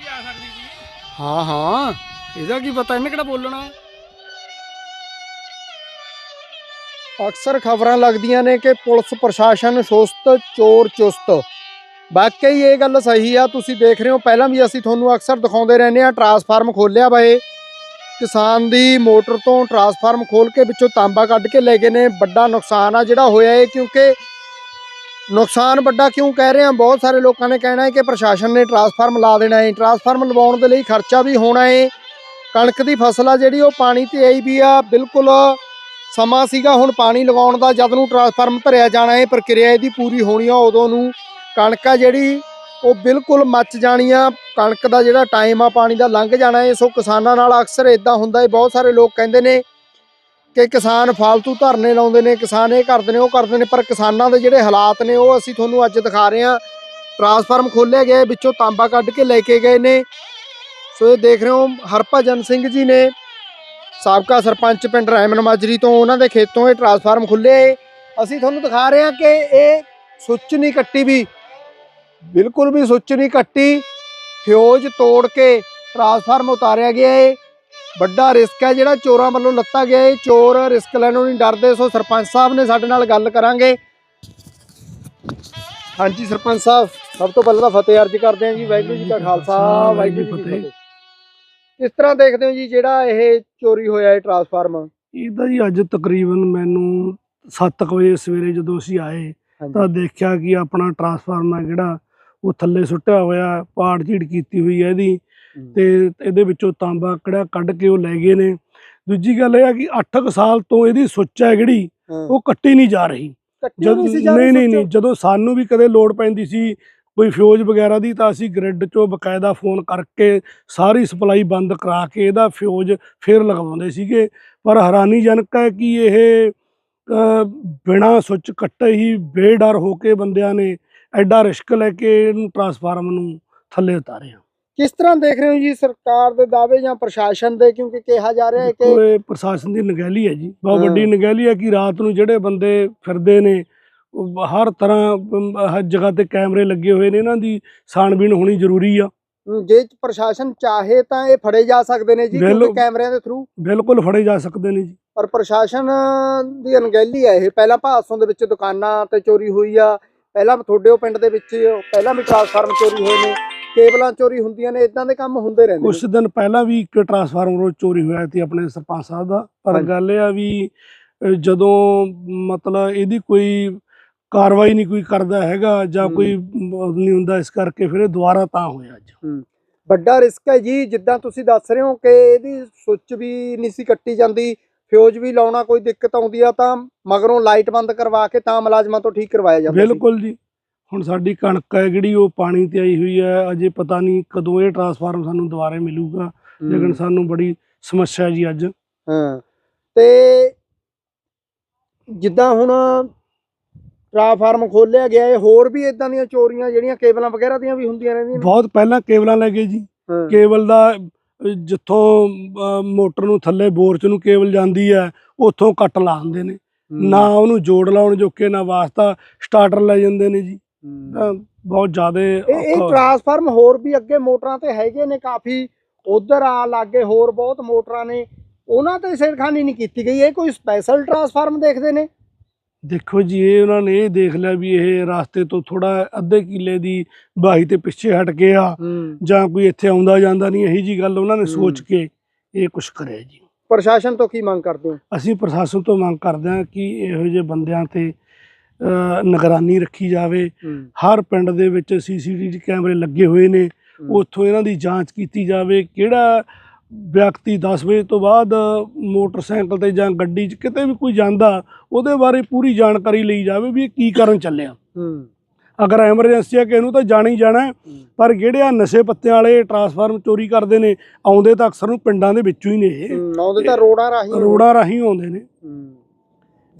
ਵੀ ਆ ਸਕਦੀ ਸੀ। ਹਾਂ ਹਾਂ। ਇਹਦਾ ਕੀ ਪਤਾ? ਇਹਨੇ ਕਿਹੜਾ ਬੋਲਣਾ? ਅਕਸਰ ਖਬਰਾਂ ਲੱਗਦੀਆਂ ਨੇ ਕਿ ਪੁਲਿਸ ਪ੍ਰਸ਼ਾਸਨ ਸੁਸਤ ਚੋਰ ਚੁਸਤ। ਵਾਕਈ ਇਹ ਗੱਲ ਸਹੀ ਆ। ਤੁਸੀਂ ਦੇਖ ਰਹੇ ਹੋ ਪਹਿਲਾਂ ਵੀ ਅਸੀਂ ਤੁਹਾਨੂੰ ਅਕਸਰ ਦਿਖਾਉਂਦੇ ਰਹਿੰਦੇ ਆ ਟਰਾਂਸਫਾਰਮ ਖੋਲਿਆ ਵਾ ਇਹ। ਕਿਸਾਨ ਦੀ ਮੋਟਰ ਤੋਂ ਟਰਾਂਸਫਾਰਮ ਖੋਲ ਕੇ ਵਿੱਚੋਂ ਤਾਂਬਾ ਕੱਢ ਕੇ ਲੈ ਗਏ ਨੇ। ਵੱਡਾ ਨੁਕਸਾਨ ਆ ਜਿਹੜਾ ਹੋਇਆ ਇਹ ਕਿਉਂਕਿ ਨੁਕਸਾਨ ਵੱਡਾ ਕਿਉਂ ਕਹਿ ਰਹੇ ਆ ਬਹੁਤ ਸਾਰੇ ਲੋਕਾਂ ਨੇ ਕਹਿਣਾ ਹੈ ਕਿ ਪ੍ਰਸ਼ਾਸਨ ਨੇ ਟਰਾਂਸਫਾਰਮ ਲਾ ਦੇਣਾ ਹੈ। ਟਰਾਂਸਫਾਰਮ ਲਵਾਉਣ ਦੇ ਲਈ ਖਰਚਾ ਵੀ ਹੋਣਾ ਹੈ। ਕਣਕ ਦੀ ਫਸਲ ਆ ਜਿਹੜੀ, ਉਹ ਪਾਣੀ ਤੇ ਆਈ ਵੀ ਆ। ਬਿਲਕੁਲ ਸਮਾਂ ਸੀਗਾ ਹੁਣ ਪਾਣੀ ਲਗਾਉਣ ਦਾ। ਜਦ ਨੂੰ ਟਰਾਂਸਫਾਰਮ ਭਰਿਆ ਜਾਣਾ ਹੈ, ਪ੍ਰਕਿਰਿਆ ਇਹਦੀ ਪੂਰੀ ਹੋਣੀ ਆ, ਉਦੋਂ ਨੂੰ ਕਣਕ ਆ ਜਿਹੜੀ, ਉਹ ਬਿਲਕੁਲ ਮੱਚ ਜਾਣੀ ਆ। ਕਣਕ ਦਾ ਜਿਹੜਾ ਟਾਈਮ ਆ, ਪਾਣੀ ਦਾ ਲੰਘ ਜਾਣਾ ਹੈ। ਸੋ ਕਿਸਾਨਾਂ ਨਾਲ ਅਕਸਰ ਇਦਾਂ ਹੁੰਦਾ ਹੈ। ਬਹੁਤ ਸਾਰੇ ਲੋਕ ਕਹਿੰਦੇ ਨੇ ਕਿ ਕਿਸਾਨ ਫਾਲਤੂ ਧਰਨੇ ਲਾਉਂਦੇ ਨੇ ਕਿਸਾਨ ਇਹ ਕਰਦੇ ਨੇ ਉਹ ਕਰਦੇ ਨੇ ਪਰ ਕਿਸਾਨਾਂ ਦੇ ਜਿਹੜੇ ਹਾਲਾਤ ਨੇ ਉਹ ਅਸੀਂ ਤੁਹਾਨੂੰ ਅੱਜ ਦਿਖਾ ਰਹੇ ਹਾਂ। ਟਰਾਂਸਫਾਰਮ ਖੋਲਿਆ ਗਿਆ ਹੈ, ਵਿੱਚੋਂ ਤਾਂਬਾ ਕੱਢ ਕੇ ਲੈ ਕੇ ਗਏ ਨੇ। ਸੋ ਇਹ ਦੇਖ ਰਹੇ ਹੋ ਹਰਭਜਨ ਸਿੰਘ ਜੀ ਨੇ ਸਾਬਕਾ ਸਰਪੰਚ ਪਿੰਡ ਰੈਮਨ ਮਾਜਰੀ ਤੋਂ ਉਹਨਾਂ ਦੇ ਖੇਤੋਂ ਇਹ ਟਰਾਂਸਫਾਰਮ ਖੁੱਲੇ ਅਸੀਂ ਤੁਹਾਨੂੰ ਦਿਖਾ ਰਹੇ ਹਾਂ ਕਿ ਇਹ ਸੁੱਚ ਨਹੀਂ ਕੱਟੀ ਵੀ। ਬਿਲਕੁਲ ਵੀ ਸੁੱਚ ਨਹੀਂ ਕੱਟੀ। ਫਿਊਜ਼ ਤੋੜ ਕੇ ਟਰਾਂਸਫਾਰਮ ਉਤਾਰਿਆ ਗਿਆ ਏ। ਵੱਡਾ ਰਿਸਕ ਹੈ ਜਿਹੜਾ ਚੋਰਾਂ ਵੱਲੋਂ ਲੱਤਾ ਗਿਆ ਹੈ। ਚੋਰ ਰਿਸਕ ਲੈਣੋਂ ਨਹੀਂ ਡਰਦੇ ਸੋ ਸਰਪੰਚ ਸਾਹਿਬ ਨੇ ਸਾਡੇ ਨਾਲ ਗੱਲ ਕਰਾਂਗੇ। ਹਾਂਜੀ ਸਰਪੰਚ ਸਾਹਿਬ ਸਭ ਤੋਂ ਪਹਿਲਾਂ ਤਾਂ ਫਤਿਹ ਅਰਜ ਕਰਦੇ ਹਾਂ ਜੀ ਵਾਹਿਗੁਰੂ ਜੀ ਕਾ ਖਾਲਸਾ ਵਾਹਿਗੁਰੂ ਜੀ ਕੀ ਫਤਿਹ। ਕਿਸ ਤਰ੍ਹਾਂ ਦੇਖਦੇ ਹੋ ਜੀ ਜਿਹੜਾ ਇਹ ਚੋਰੀ ਹੋਇਆ ਹੈ ਟਰਾਂਸਫਾਰਮ ਇਹਦਾ ਜੀ ਅੱਜ ਤਕਰੀਬਨ ਮੈਨੂੰ 7 ਵਜੇ ਸਵੇਰੇ ਜਦੋਂ ਅਸੀਂ ਆਏ ਤਾਂ ਦੇਖਿਆ ਕਿ ਆਪਣਾ ਟਰਾਂਸਫਾਰਮਰ ਜਿਹੜਾ ਉਹ ਥੱਲੇ ਸੁੱਟਿਆ ਹੋਇਆ ਪਾੜ ਝੀੜ ਕੀਤੀ ਹੋਈ ਹੈ ਇਹਦੀ। ਤੇ ਇਹਦੇ ਵਿੱਚੋਂ ਤਾਂਬਾ ਕੜਾ ਕੱਢ ਕੇ ਉਹ ਲੈ ਗਏ ਨੇ। ਦੂਜੀ ਗੱਲ ਇਹ ਹੈ ਕਿ 8 ਸਾਲ ਤੋਂ ਇਹਦੀ ਸੁੱਚ ਹੈ ਜਿਹੜੀ ਉਹ ਕੱਟੀ ਨਹੀਂ ਜਾ ਰਹੀ। ਜਦ ਨਹੀਂ ਨਹੀਂ ਨਹੀਂ ਜਦੋਂ ਸਾਨੂੰ ਵੀ ਕਦੇ ਲੋੜ ਪੈਂਦੀ ਸੀ ਕੋਈ ਫਿਊਜ਼ ਵਗੈਰਾ ਦੀ ਤਾਂ ਅਸੀਂ ਗ੍ਰਿਡ ਚੋਂ ਬਕਾਇਦਾ ਫੋਨ ਕਰਕੇ ਸਾਰੀ ਸਪਲਾਈ ਬੰਦ ਕਰਾ ਕੇ ਇਹਦਾ ਫਿਊਜ਼ ਫੇਰ ਲਗਵਾਉਂਦੇ ਸੀਗੇ। ਪਰ ਹੈਰਾਨੀਜਨਕ ਹੈ ਕਿ ਇਹ ਬਿਨਾਂ ਸੁੱਚ ਕੱਟੇ ਹੀ ਬੇਡਰ ਹੋ ਕੇ ਬੰਦਿਆਂ ਨੇ ਐਡਾ ਰਿਸਕ ਲੈ ਕੇ ਇਹਨੂੰ ਟਰਾਂਸਫਾਰਮ ਨੂੰ ਥੱਲੇ ਉਤਾਰਿਆ। ਕਿਸ ਤਰ੍ਹਾਂ ਦੇਖ ਰਹੇ ਹੋ ਜੀ ਸਰਕਾਰ ਦੇ ਦਾਅਵੇ ਜਾਂ ਪ੍ਰਸ਼ਾਸਨ ਦੇ? ਕਿਉਂਕਿ ਕਿਹਾ ਜਾ ਰਿਹਾ ਹੈ ਕਿ ਇਹ ਪ੍ਰਸ਼ਾਸਨ ਦੀ ਨਗਹਿਲੀ ਹੈ ਜੀ। ਬਹੁਤ। ਵੱਡੀ ਨਗਹਿਲੀ ਹੈ ਕਿ ਰਾਤ ਨੂੰ ਜਿਹੜੇ ਬੰਦੇ ਫਿਰਦੇ ਨੇ ਹਰ ਤਰ੍ਹਾਂ ਹਰ ਜਗ੍ਹਾ ਤੇ ਕੈਮਰੇ ਲੱਗੇ ਹੋਏ ਨੇ ਇਹਨਾਂ ਦੀ ਛਾਣਬੀਣ ਹੋਣੀ ਜ਼ਰੂਰੀ ਆ। ਜੇ ਪ੍ਰਸ਼ਾਸਨ ਚਾਹੇ ਤਾਂ ਇਹ ਫੜੇ ਜਾ ਸਕਦੇ ਨੇ ਜੀ ਕਿਉਂਕਿ। ਕੈਮਰਿਆਂ ਦੇ ਥਰੂ ਬਿਲਕੁਲ ਫੜੇ ਜਾ ਸਕਦੇ ਨੇ ਜੀ। ਪਰ ਪ੍ਰਸ਼ਾਸਨ ਦੀ ਅਣਗਹਿਲੀ ਹੈ ਇਹ। ਪਹਿਲਾਂ ਭਾਸੋਂ ਦੇ ਵਿੱਚ ਦੁਕਾਨਾਂ ਤੇ ਚੋਰੀ ਹੋਈ ਆ। ਪਹਿਲਾਂ ਤੁਹਾਡੇ ਪਿੰਡ ਦੇ ਵਿੱਚ ਪਹਿਲਾਂ ਵੀ ਟਰਾਂਸਫਾਰਮ ਚੋਰੀ ਹੋਏ ਨੇ। ਕੇਬਲਾਂ ਚੋਰੀ ਹੁੰਦੀਆਂ ਨੇ ਇਦਾਂ ਦੇ ਕੰਮ ਹੁੰਦੇ ਰਹਿੰਦੇ ਕੁਝ ਦਿਨ ਪਹਿਲਾਂ ਵੀ ਇੱਕ ਟਰਾਂਸਫਾਰਮਰ ਚੋਰੀ ਹੋਇਆ ਸੀ ਆਪਣੇ ਸਰਪੰਚ ਸਾਹਿਬ ਦਾ ਪਰ। ਗੱਲ ਇਹ ਆ ਵੀ ਜਦੋਂ ਮਤਲਬ ਇਹਦੀ ਕੋਈ ਕਾਰਵਾਈ ਨਹੀਂ ਕੋਈ ਕਰਦਾ ਹੈਗਾ ਜਾਂ। ਕੋਈ ਨਹੀਂ ਹੁੰਦਾ ਇਸ ਕਰਕੇ ਫਿਰ ਇਹ ਦੁਬਾਰਾ ਤਾਂ ਹੋਇਆ ਅੱਜ ਵੱਡਾ ਰਿਸਕ ਹੈ ਜੀ ਜਿੱਦਾਂ ਤੁਸੀਂ ਦੱਸ ਰਹੇ ਹੋ ਕਿ ਇਹਦੀ ਸੁੱਚ ਵੀ ਨਹੀਂ ਸੀ ਕੱਟੀ ਜਾਂਦੀ ਫਿਊਜ਼ ਵੀ ਲਾਉਣਾ ਕੋਈ ਦਿੱਕਤ ਆਉਂਦੀ ਆ ਤਾਂ ਮਗਰੋਂ ਲਾਈਟ ਬੰਦ ਕਰਵਾ ਕੇ ਤਾਂ ਮੁਲਾਜ਼ਮਾਂ ਤੋਂ ਠੀਕ ਕਰਵਾਇਆ ਜਾਂਦਾ। ਬਿਲਕੁਲ ਜੀ ਹੁਣ ਸਾਡੀ ਕਣਕ ਹੈ ਜਿਹੜੀ ਉਹ ਪਾਣੀ ਤੇ ਆਈ ਹੋਈ ਹੈ ਅਜੇ ਪਤਾ ਨਹੀਂ ਕਦੋਂ ਇਹ ਟਰਾਂਸਫਾਰਮ ਸਾਨੂੰ ਦੁਬਾਰੇ ਮਿਲੂਗਾ। ਲੇਕਿਨ ਸਾਨੂੰ ਬੜੀ ਸਮੱਸਿਆ ਜੀ ਅੱਜ ਹਾਂ ਤੇ ਜਿੱਦਾਂ ਹੁਣ ਟਰਾਂਸਫਾਰਮ ਖੋਲਿਆ ਗਿਆ ਹੈ ਹੋਰ ਵੀ ਇਦਾਂ ਦੀਆਂ ਚੋਰੀਆਂ ਜਿਹੜੀਆਂ ਕੇਬਲਾਂ ਵਗੈਰਾ ਦੀਆਂ ਵੀ ਹੁੰਦੀਆਂ ਰਹਿੰਦੀਆਂ ਨੇ ਬਹੁਤ ਪਹਿਲਾਂ ਕੇਬਲਾਂ ਲੈ ਗਏ ਜੀ। ਕੇਬਲ ਦਾ ਜਿੱਥੋਂ ਮੋਟਰ ਨੂੰ ਥੱਲੇ ਬੋਰ ਚ ਨੂੰ ਕੇਬਲ ਜਾਂਦੀ ਹੈ ਉੱਥੋਂ ਕੱਟ ਲਾ ਦਿੰਦੇ ਨੇ। ਨਾ ਉਹਨੂੰ ਜੋੜ ਲਾਉਣ ਜੋਕੇ ਨਾ ਵਾਸਤਾ ਸਟਾਰਟਰ ਲੈ ਜਾਂਦੇ ਨੇ ਜੀ। ਤਾਂ ਬਹੁਤ ਜ਼ਿਆਦਾ ਇਹ ਇਹ। ਟਰਾਂਸਫਾਰਮ ਹੋਰ ਵੀ ਅੱਗੇ ਮੋਟਰਾਂ ਤੇ ਹੈਗੇ ਨੇ ਕਾਫੀ। ਉਧਰ ਆ ਲਾਗੇ ਹੋਰ ਬਹੁਤ ਮੋਟਰਾਂ ਨੇ। ਉਹਨਾਂ ਤੇ ਸਿਰਖਾਨੀ ਨਹੀਂ ਕੀਤੀ ਗਈ। ਇਹ ਕੋਈ ਸਪੈਸ਼ਲ ਟਰਾਂਸਫਾਰਮ ਦੇਖਦੇ ਨੇ? ਦੇਖੋ ਜੀ ਇਹ ਉਹਨਾਂ ਨੇ ਇਹ ਦੇਖ ਲਿਆ ਵੀ ਇਹ ਰਾਸਤੇ ਤੋਂ ਥੋੜਾ ਅੱਧੇ ਕਿੱਲੇ ਦੀ ਬਾਹੀ ਤੇ ਪਿੱਛੇ ਹਟ ਕੇ ਆ। ਜਾਂ ਕੋਈ ਇੱਥੇ ਆਉਂਦਾ ਜਾਂਦਾ ਨਹੀਂ ਇਹੀ ਜੀ ਗੱਲ ਉਹਨਾਂ ਨੇ। ਸੋਚ ਕੇ ਇਹ ਕੁਝ ਕਰਿਆ ਜੀ। ਪ੍ਰਸ਼ਾਸਨ ਤੋਂ ਕੀ ਮੰਗ ਕਰਦੇ ਹੋ? ਅਸੀਂ ਪ੍ਰਸ਼ਾਸਨ ਤੋਂ ਮੰਗ ਕਰਦੇ ਹਾਂ ਕਿ ਇਹੋ ਜਿਹੇ ਬੰਦਿਆਂ ਤੇ ਨਿਗਰਾਨੀ ਰੱਖੀ ਜਾਵੇ। ਹਰ ਪਿੰਡ ਦੇ ਵਿੱਚ ਸੀਸੀਟੀਵੀ ਕੈਮਰੇ ਲੱਗੇ ਹੋਏ ਨੇ। ਉੱਥੋਂ ਇਹਨਾਂ ਦੀ ਜਾਂਚ ਕੀਤੀ ਜਾਵੇ ਕਿਹੜਾ ਵਿਅਕਤੀ 10 ਵਜੇ ਤੋਂ ਬਾਅਦ ਮੋਟਰਸਾਈਕਲ ਤੇ ਜਾਂ ਗੱਡੀ 'ਚ ਕਿਤੇ ਵੀ ਕੋਈ ਜਾਂਦਾ ਉਹਦੇ ਬਾਰੇ ਪੂਰੀ ਜਾਣਕਾਰੀ ਲਈ ਜਾਵੇ ਵੀ ਇਹ ਕੀ ਕਰਨ ਚੱਲਿਆ। ਅਗਰ ਐਮਰਜੈਂਸੀ ਹੈ ਕਿ ਇਹਨੂੰ ਤਾਂ ਜਾਣਾ ਹੀ ਜਾਣਾ। ਪਰ ਜਿਹੜੇ ਆ ਨਸ਼ੇ ਪੱਤਿਆਂ ਵਾਲੇ ਟਰਾਂਸਫਾਰਮ ਚੋਰੀ ਕਰਦੇ ਨੇ ਆਉਂਦੇ ਤਾਂ ਅਕਸਰ ਨੂੰ ਪਿੰਡਾਂ ਦੇ ਵਿੱਚੋਂ ਹੀ ਨੇ ਇਹ। ਆਉਂਦੇ ਤਾਂ ਰੋਡਾਂ ਰਾਹੀਂ ਰੋਡਾਂ ਰਾਹੀਂ ਆਉਂਦੇ ਨੇ।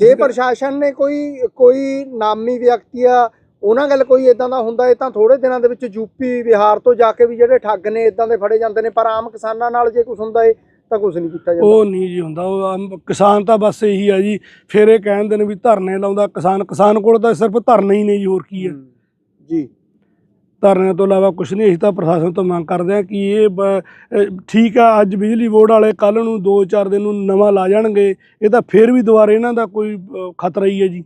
ਜੇ ਪ੍ਰਸ਼ਾਸਨ ਨੇ ਕੋਈ ਕੋਈ ਨਾਮੀ ਵਿਅਕਤੀ ਆ ਉਹਨਾਂ ਗੱਲ ਕੋਈ ਇਦਾਂ ਦਾ ਹੁੰਦਾ ਇਹ ਤਾਂ ਥੋੜੇ ਦਿਨਾਂ ਦੇ ਵਿੱਚ ਯੂਪੀ ਬਿਹਾਰ ਤੋਂ ਜਾ ਕੇ ਵੀ ਜਿਹੜੇ ਠੱਗ ਨੇ ਇਦਾਂ ਦੇ ਫੜੇ ਜਾਂਦੇ ਨੇ ਪਰ ਆਮ ਕਿਸਾਨਾਂ ਨਾਲ ਜੇ ਕੁਝ ਹੁੰਦਾ ਏ ਤਾਂ ਕੁਝ ਨਹੀਂ ਕੀਤਾ ਜਾਂਦਾ। ਉਹ ਨਹੀਂ ਜੀ ਹੁੰਦਾ ਉਹ ਆਮ- ਕਿਸਾਨ ਤਾਂ ਬਸ ਇਹੀ ਆ ਜੀ ਫਿਰ ਇਹ ਕਹਿੰਦੇ ਨੇ ਵੀ ਧਰਨੇ ਲਾਉਂਦਾ ਕਿਸਾਨ ਕਿਸਾਨ ਕੋਲ ਤਾਂ ਸਿਰਫ ਧਰਨੇ ਹੀ ਨੇ ਜੀ ਹੋਰ ਕੀ ਹੈ। ਜੀ। ਧਰਨਿਆਂ ਤੋਂ ਇਲਾਵਾ ਕੁਝ ਨਹੀਂ ਅਸੀਂ ਤਾਂ ਪ੍ਰਸ਼ਾਸਨ ਤੋਂ ਮੰਗ ਕਰਦੇ ਹਾਂ ਕਿ ਇਹ ਠੀਕ ਆ ਅੱਜ ਬਿਜਲੀ ਬੋਰਡ ਵਾਲੇ ਕੱਲ ਨੂੰ 2-4 ਦਿਨ ਨੂੰ ਨਵਾਂ ਲਾ ਜਾਣਗੇ ਇਹ ਤਾਂ ਫੇਰ ਵੀ ਦੁਬਾਰਾ ਇਹਨਾਂ ਦਾ ਕੋਈ ਖਤਰਾ ਹੀ ਹੈ ਜੀ।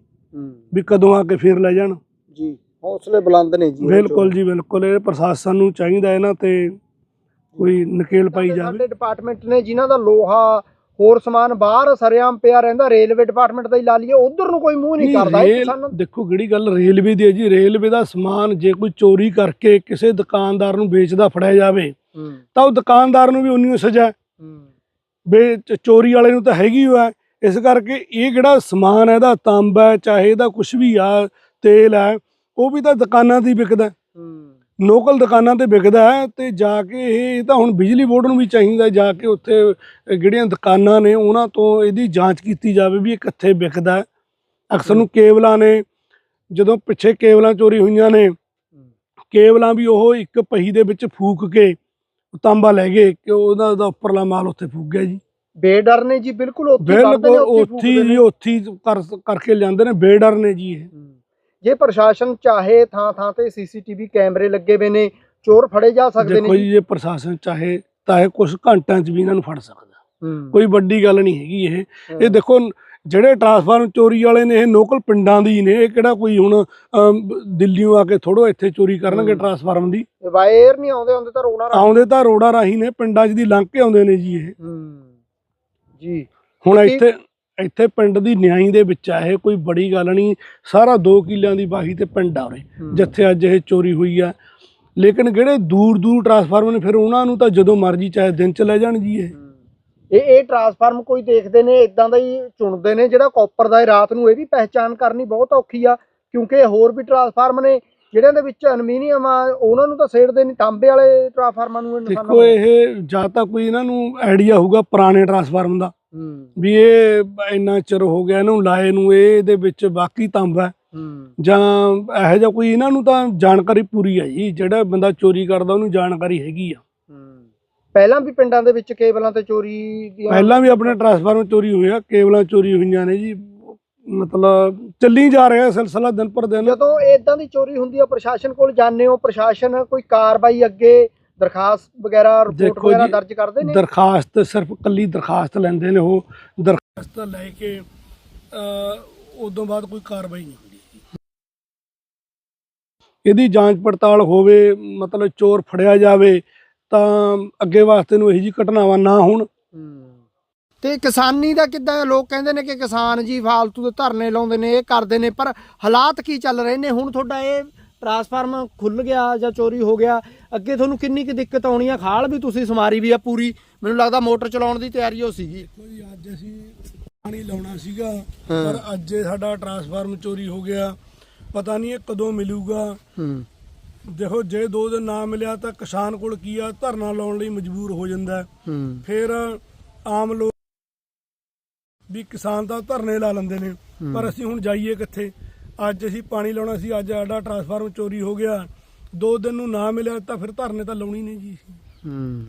ਵੀ ਕਦੋਂ ਆ ਕੇ ਫੇਰ ਲੈ ਜਾਣ। ਜੀ ਹੌਸਲੇ ਬੁਲੰਦ ਨੇ ਜੀ ਬਿਲਕੁਲ ਜੀ ਬਿਲਕੁਲ ਇਹ ਪ੍ਰਸ਼ਾਸਨ ਨੂੰ ਚਾਹੀਦਾ ਇਹਨਾਂ ਤੇ ਕੋਈ ਨਕੇਲ ਪਾਈ ਜਾਵੇ। ਸਾਡੇ ਡਿਪਾਰਟਮੈਂਟ ਨੇ ਜਿਨ੍ਹਾਂ ਦਾ ਲੋਹਾ ਹੋਰ ਸਮਾਨ ਬਾਹਰ ਸਰਿਆਮ ਪਿਆ ਰਹਿੰਦਾ ਰੇਲਵੇ ਡਿਪਾਰਟਮੈਂਟ ਦਾ ਹੀ ਲਾ ਲਈਏ ਉਧਰ ਨੂੰ ਕੋਈ ਮੂੰਹ ਨਹੀਂ ਕਰਦਾ ਇਹ ਕਿਸਾਨਾਂ ਦੇਖੋ ਕਿਹੜੀ ਗੱਲ ਰੇਲਵੇ ਦੀ ਹੈ ਜੀ ਰੇਲਵੇ ਦਾ ਸਮਾਨ ਜੇ ਕੋਈ ਚੋਰੀ ਕਰਕੇ ਕਿਸੇ ਦੁਕਾਨਦਾਰ ਨੂੰ ਵੇਚਦਾ ਫੜਿਆ ਜਾਵੇ ਤਾਂ ਉਹ ਦੁਕਾਨਦਾਰ ਨੂੰ ਵੀ ਉਨੀ ਸਜ਼ਾ ਹੈ। ਹੂੰ। ਵੀ ਚ- ਚੋਰੀ ਵਾਲੇ ਨੂੰ ਤਾਂ ਹੈਗੀ ਓ ਹੈ। ਇਸ ਕਰਕੇ ਇਹ ਜਿਹੜਾ ਸਮਾਨ ਹੈ ਇਹਦਾ ਤਾਂਬਾ ਹੈ ਚਾਹੇ ਇਹਦਾ ਕੁਝ ਵੀ ਆ ਤੇਲ ਹੈ ਉਹ ਵੀ ਤਾਂ ਦੁਕਾਨਾਂ ਤੇ ਹੀ ਵਿਕਦਾ ਲੋਕਲ ਦੁਕਾਨਾਂ ਤੇ ਵਿਕਦਾ ਹੈ ਤੇ ਜਾ ਕੇ ਇਹ ਤਾਂ ਹੁਣ ਬਿਜਲੀ ਬੋਰਡ ਨੂੰ ਵੀ ਚਾਹੀਦਾ ਜਾ ਕੇ ਉੱਥੇ ਜਿਹੜੀਆਂ ਦੁਕਾਨਾਂ ਨੇ ਉਹਨਾਂ ਤੋਂ ਇਹਦੀ ਜਾਂਚ ਕੀਤੀ ਜਾਵੇ ਵੀ ਇਹ ਕਿੱਥੇ ਵਿਕਦਾ ਹੈ ਅਕਸਰ ਨੂੰ ਕੇਬਲਾਂ ਨੇ ਜਦੋਂ ਪਿੱਛੇ ਕੇਬਲਾਂ ਚੋਰੀ ਹੋਈਆਂ ਨੇ ਕੇਬਲਾਂ ਵੀ ਉਹ ਇੱਕ ਪਹੀ ਦੇ ਵਿੱਚ ਫੂਕ ਕੇ ਤਾਂਬਾ ਲੈ ਗਏ ਕਿ ਉਹਦਾ ਦਾ ਉੱਪਰਲਾ ਮਾਲ ਉੱਥੇ ਫੂਕ ਗਿਆ ਜੀ ਬੇਡਰ ਨੇ ਜੀ ਬਿਲਕੁਲ ਉੱਥੇ ਬਿਲਕੁਲ ਉੱਥੇ। ਜੀ ਉੱਥੇ ਕਰਕੇ ਲਿਆਂਦੇ ਨੇ ਬੇਡਰ ਨੇ ਜੀ ਇਹ। ਜੇ ਪ੍ਰਸ਼ਾਸਨ ਚਾਹੇ ਥਾਂ ਥਾਂ ਤੇ ਸੀਸੀਟੀਵੀ ਕੈਮਰੇ ਲੱਗੇ ਹੋਏ ਨੇ ਚੋਰ ਫੜੇ ਜਾ ਸਕਦੇ ਦੇਖੋ ਨੇ ਜੀ ਜੇ ਪ੍ਰਸ਼ਾਸਨ ਚਾਹੇ ਤਾਂ ਇਹ ਕੁਝ ਘੰਟਿਆਂ 'ਚ ਵੀ ਇਹਨਾਂ ਨੂੰ ਫੜ ਸਕਦਾ। ਕੋਈ ਵੱਡੀ ਗੱਲ ਨਹੀਂ ਹੈਗੀ ਇਹ। ਇਹ ਦੇਖੋ ਜਿਹੜੇ ਟਰਾਂਸਫਾਰਮ ਚੋਰੀ ਵਾਲੇ ਨੇ ਇਹ ਲੋਕਲ ਪਿੰਡਾਂ ਦੀ ਨੇ ਇਹ ਕਿਹੜਾ ਕੋਈ ਹੁਣ ਦਿੱਲੀੋਂ ਆ ਕੇ ਥੋੜੋ ਇੱਥੇ ਚੋਰੀ ਕਰਨਗੇ। ਟਰਾਂਸਫਾਰਮ ਦੀ? ਵਾਇਰ ਨਹੀਂ ਆਉਂਦੇ ਹੁੰਦੇ ਤਾਂ ਰੱਖ- ਆਉਂਦੇ ਤਾਂ ਰੋਡਾਂ ਰਾਹੀਂ ਨੇ ਪਿੰਡਾਂ 'ਚ ਦੀ ਲੰਘ ਕੇ ਆਉਂਦੇ ਨੇ ਜੀ ਇਹ। ਹੂੰ। ਜੀ। ਹੁਣ ਇੱਥੇ ਇੱਥੇ ਪਿੰਡ ਦੀ ਨਿਆਈ ਦੇ ਵਿੱਚ ਆ ਇਹ ਕੋਈ ਬੜੀ ਗੱਲ ਨਹੀਂ ਸਾਰਾ 2 ਕਿੱਲਿਆਂ ਦੀ ਬਾਹੀ ਤੇ ਪਿੰਡ ਆ ਉਰੇ ਹੂੰ। ਜਿੱਥੇ ਅੱਜ ਇਹ ਚੋਰੀ ਹੋਈ ਆ ਲੇਕਿਨ ਜਿਹੜੇ ਦੂਰ ਦੂਰ ਟਰਾਂਸਫਾਰਮਰ ਨੇ ਫਿਰ ਉਹਨਾਂ ਨੂੰ ਤਾਂ ਜਦੋਂ ਮਰਜ਼ੀ ਚਾਹੇ ਦਿਨ ਚ ਲੈ ਜਾਣ ਜੀ ਇਹ। ਇਹ ਇਹ ਟਰਾਂਸਫਾਰਮ ਕੋਈ ਦੇਖਦੇ ਨੇ ਇਦਾਂ ਦਾ ਹੀ ਚੁਣਦੇ ਨੇ ਜਿਹੜਾ ਕਾਪਰ ਦਾ ਹੈ ਰਾਤ ਨੂੰ ਇਹ ਵੀ ਪਹਿਚਾਨ ਕਰਨੀ ਬਹੁਤ ਔਖੀ ਆ ਕਿਉਂਕਿ ਹੋਰ ਵੀ ਟਰਾਂਸਫਾਰਮ ਨੇ ਜਿਹੜਿਆਂ ਦੇ ਵਿੱਚ ਅਲਮੀਨੀਅਮ ਆ ਉਹਨਾਂ ਨੂੰ ਤਾਂ ਸੇੜਦੇ ਨਹੀਂ ਤਾਂਬੇ ਵਾਲੇ ਟਰਾਂਸਫਾਰਮਾਂ ਨੂੰ ਦੇਖੋ ਇਹ ਜਾਂ ਤਾਂ ਕੋਈ ਇਹਨਾਂ ਨੂੰ ਆਈਡੀਆ ਹੋਊਗਾ ਪੁਰਾਣੇ ਟਰਾਂਸਫਾਰਮ ਦਾ ਵੀ ਇਹ ਇੰਨਾ ਚਿਰ ਹੋ ਗਿਆ ਇਹਨੂੰ ਲਾਏ ਨੂੰ ਇਹ ਇਹਦੇ ਵਿੱਚ ਬਾਕੀ ਤਾਂਬਾ ਜਾਂ ਇਹੋ ਜਿਹਾ ਕੋਈ ਇਹਨਾਂ ਨੂੰ ਤਾਂ ਜਾਣਕਾਰੀ ਪੂਰੀ ਹੈ ਜੀ ਜਿਹੜਾ ਬੰਦਾ ਚੋਰੀ ਕਰਦਾ ਉਹਨੂੰ ਜਾਣਕਾਰੀ ਹੈਗੀ ਆ। ਪਹਿਲਾਂ ਵੀ ਪਿੰਡਾਂ ਦੇ ਵਿੱਚ ਕੇਬਲਾਂ ਤੇ ਚੋਰੀ ਦੀਆਂ ਪਹਿਲਾਂ ਵੀ ਆਪਣੇ ਟਰਾਂਸਫਾਰਮਰ ਚੋਰੀ ਹੋਏ ਆ ਕੇਬਲਾਂ ਚੋਰੀ ਹੋਈਆਂ ਨੇ ਜੀ। ਮਤਲਬ ਚੱਲੀ ਜਾ ਰਿਹਾ ਸਿਲਸਿਲਾ ਦਿਨ ਪਰ ਦਿਨ। ਜਦੋਂ ਇਦਾਂ ਦੀ ਚੋਰੀ ਹੁੰਦੀ ਆ ਪ੍ਰਸ਼ਾਸਨ ਕੋਲ ਜਾਂਦੇ ਹੋ ਪ੍ਰਸ਼ਾਸਨ ਕੋਈ ਕਾਰਵਾਈ ਅੱਗੇ ਦਰਖਾਸਤ ਵਗੈਰਾ ਰਿਪੋਰਟ ਦੇਖੋ ਵਗੈਰਾ ਜੀ, ਦਰਜ ਕਰਦੇ ਨੇ? ਦਰਖਾਸਤ ਸਿਰਫ ਕੱਲੀ ਦਰਖਾਸਤ ਲੈਂਦੇ ਨੇ ਉਹ। ਦਰਖਾਸਤ ਲੈ ਕੇ ਅ ਉਦੋਂ ਬਾਅਦ ਕੋਈ ਕਾਰਵਾਈ ਨਹੀਂ ਹੁੰਦੀ ਇਹਦੀ ਜਾਂਚ ਪੜਤਾਲ ਹੋਵੇ ਮਤਲਬ ਚੋਰ ਫੜਿਆ ਜਾਵੇ ਤਾਂ ਅੱਗੇ ਵਾਸਤੇ ਨੂੰ ਇਹੋ ਜੀ ਘਟਨਾਵਾਂ ਨਾ ਹੋਣ। ਤੇ ਕਿਸਾਨੀ ਦਾ ਕਿੱਦਾਂ ਲੋਕ ਕਹਿੰਦੇ ਨੇ ਕਿ ਕਿਸਾਨ ਜੀ ਫਾਲਤੂ ਦੇ ਧਰਨੇ ਲਾਉਂਦੇ ਨੇ ਇਹ ਕਰਦੇ ਨੇ ਪਰ ਹਾਲਾਤ ਕੀ ਚੱਲ ਰਹੇ ਨੇ? ਹੁਣ ਤੁਹਾਡਾ ਇਹ ਟਰਾਂਸਫਾਰਮ ਖੁੱਲ ਗਿਆ ਜਾਂ ਚੋਰੀ ਹੋ ਗਿਆ ਅੱਗੇ ਤੁਹਾਨੂੰ ਕਿੰਨੀ ਕੁ ਦਿੱਕਤ ਆਉਣੀ ਆ? ਖਾਲ ਵੀ ਤੁਸੀਂ ਸਮਾਰੀ ਵੀ ਆ ਪੂਰੀ। ਮੈਨੂੰ ਲੱਗਦਾ ਮੋਟਰ ਚਲਾਉਣ ਦੀ ਤਿਆਰੀ ਹੋ ਸੀਗੀ। ਕੋਈ ਅੱਜ ਅਸੀਂ ਪਾਣੀ ਲਾਉਣਾ ਸੀਗਾ ਪਰ ਅੱਜ ਇਹ ਸਾਡਾ ਟਰਾਂਸਫਾਰਮ ਚੋਰੀ ਹੋ ਗਿਆ। ਪਤਾ ਨਹੀਂ ਇਹ ਕਦੋਂ ਮਿਲੂਗਾ। ਹੂੰ। ਦੇਖੋ ਜੇ ਦੋ ਦਿਨ ਨਾ ਮਿਲਿਆ ਤਾਂ ਕਿਸਾਨ ਕੋਲ ਕੀ ਆ? ਧਰਨਾ ਲਾਉਣ ਲਈ ਮਜਬੂਰ ਹੋ ਜਾਂਦਾ ਹੈ। ਹੂੰ। ਫਿਰ ਆਮ ਲੋਕ ਵੀ ਕਿਸਾਨ ਤਾਂ ਧਰਨੇ ਲਾ ਲੈਂਦੇ ਨੇ। ਪਰ ਅਸੀਂ ਹੁਣ ਜਾਈਏ ਕਿੱਥੇ? ਅੱਜ ਅਸੀਂ ਪਾਣੀ ਲਾਉਣਾ ਸੀ ਅੱਜ ਸਾਡਾ ਟਰਾਂਸਫਾਰਮ ਚੋਰੀ ਹੋ ਗਿਆ। ਦੋ ਦਿਨ ਨੂੰ ਨਾ ਮਿਲਿਆ ਤਾਂ ਫਿਰ ਧਰਨੇ ਤਾਂ ਲਾਉਣੀ ਨਹੀਂ ਜੀ ਹੂੰ।